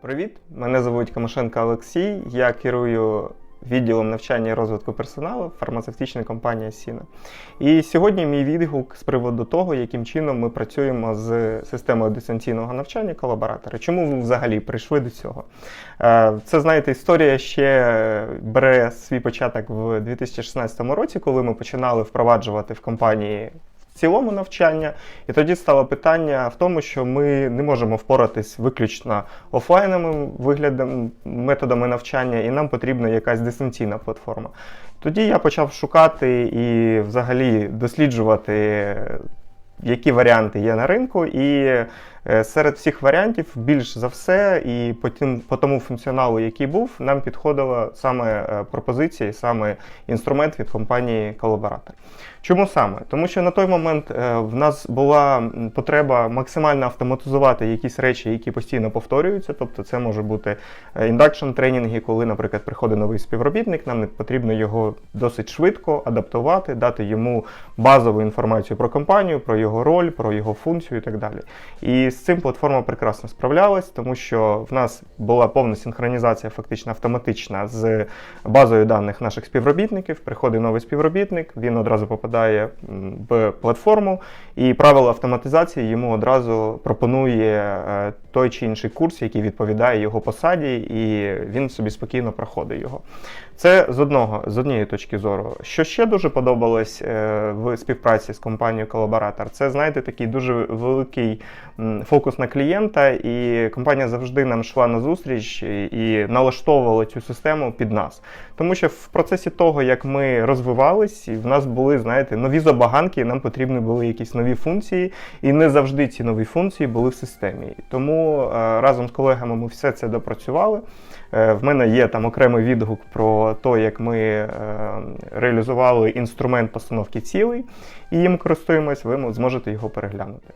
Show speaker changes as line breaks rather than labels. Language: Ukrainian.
Привіт! Мене звуть Камашенко Олексій. Я керую відділом навчання і розвитку персоналу фармацевтичної компанії Сіна. І сьогодні мій відгук з приводу того, яким чином ми працюємо з системою дистанційного навчання колаборатора. Чому ви взагалі прийшли до цього? Е, Це, знаєте, історія ще бере свій початок в 2016 році, коли ми починали впроваджувати в компанії цілому навчання. І тоді стало питання в тому, що ми не можемо впоратись виключно офлайновим виглядом, методами навчання, і нам потрібна якась дистанційна платформа. Тоді я почав шукати і взагалі досліджувати. Які варіанти є на ринку, і е, серед всіх варіантів, більш за все, і по, тим, по тому функціоналу, який був, нам підходила саме е, пропозиція, саме інструмент від компанії Колаборатор. Чому саме? Тому що на той момент е, в нас була потреба максимально автоматизувати якісь речі, які постійно повторюються. Тобто, це може бути індакшн тренінги, коли, наприклад, приходить новий співробітник, нам потрібно його досить швидко адаптувати, дати йому базову інформацію про компанію, про його роль, про його функцію і так далі. І з цим платформа прекрасно справлялась, тому що в нас була повна синхронізація, фактично автоматична з базою даних наших співробітників. Приходить новий співробітник, він одразу попадає м, в платформу, і правило автоматизації йому одразу пропонує е, той чи інший курс, який відповідає його посаді, і він собі спокійно проходить його. Це з одного з однієї точки зору. Що ще дуже подобалось е, в співпраці з компанією Колаборатор, це знаєте такий дуже великий фокус на клієнта, і компанія завжди нам йшла на зустріч і, налаштовувала цю систему під нас. Тому що в процесі того, як ми розвивались, в нас були, знаєте, нові забаганки, нам потрібні були якісь нові функції, і не завжди ці нові функції були в системі. Тому е, разом з колегами ми все це допрацювали. Е, В мене є там окремий відгук про те, як ми е, реалізували інструмент постановки цілей, і їм користуємось, ви зможете його переглянути.